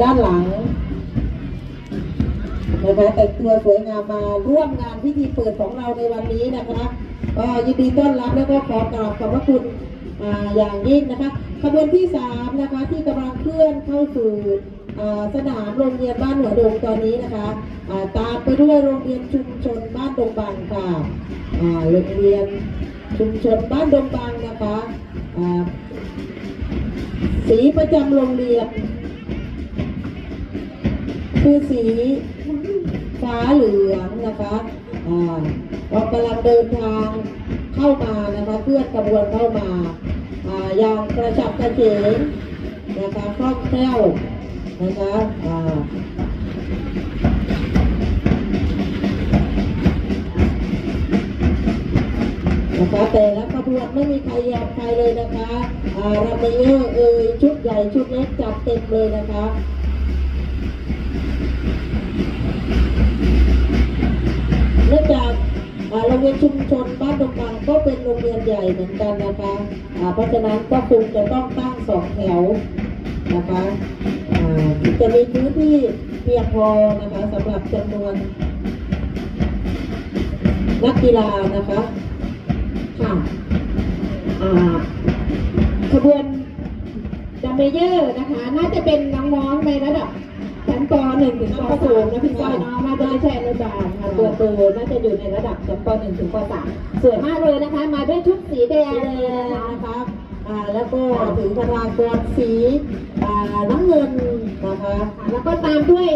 ด้านหลังนะคะแต่งตัวสวยงามมาร่วมงานพิธีเปิดของเราในวันนี้นะคะก็ยินดีต้อนรับแล้วก็ขอกราบขอบพระคุณออย่างยิ่งนะคะขบวนที่สามนะคะที่กำลังเคลื่อนเข้าสู่สนามโรงเรียนบ้านหัวดงตอนนี้นะคะาตามไปด้วยโรงเรียนชุมชนบ้านดงบางค่ะโรงเรียนชุมชนบ้านดงบางนะคะสีประจำโรงเรียน คือสีฟ้าเหลืองนะคะอ่าเรากำลังเดินทางเข้ามานะคะเคลื่อกระบวนเข้ามาอ่าย่างกระฉับกระเฉงนะคะคล่องแคล่วนะคะอ่านะคะแต่ละขบวนไม่มีใครยอมใครเลยนะคะอ่ารัมเมเยอร์เอ่ยชุดใหญ่ชุดเล็กจัดเต็มเลยนะคะ เนื่องจากโรงเรียนชุมชนบ้านดงบังก็เป็นโรงเรียนใหญ่เหมือนกันนะคะเพราะฉะนั้นก็คงจะต้องตั้งสองแถวนะคะจะมีพื้นที่เพียงพอนะคะสำหรับจำนวนนักกีฬานะคะค่ะขบวนดัมเมเยอร์นะคะ น่าจะเป็นน้องๆในระดับ ชั้นป .1 ถึงป .3 นะพี่ก้อยเนาะน่าจะไม่ใช่อนุบาลค่ะตัวโตน่าจะอยู่ในระดับชั้นป .1 ถึงป .3 สวยมากเลยนะคะ มาด้วยชุดสีแดงเลยนะคะนะคะอ่าแล้วก็ถึงพลากรสีอ่าน้ำเงินนะคะแล้วก็ตามด้วย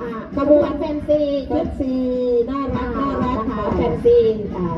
อ่าขบวนแฟนซีแฟชุดนซีน่ารัอ่ากน่ารักนะคะค่ะแฟนซีอ่า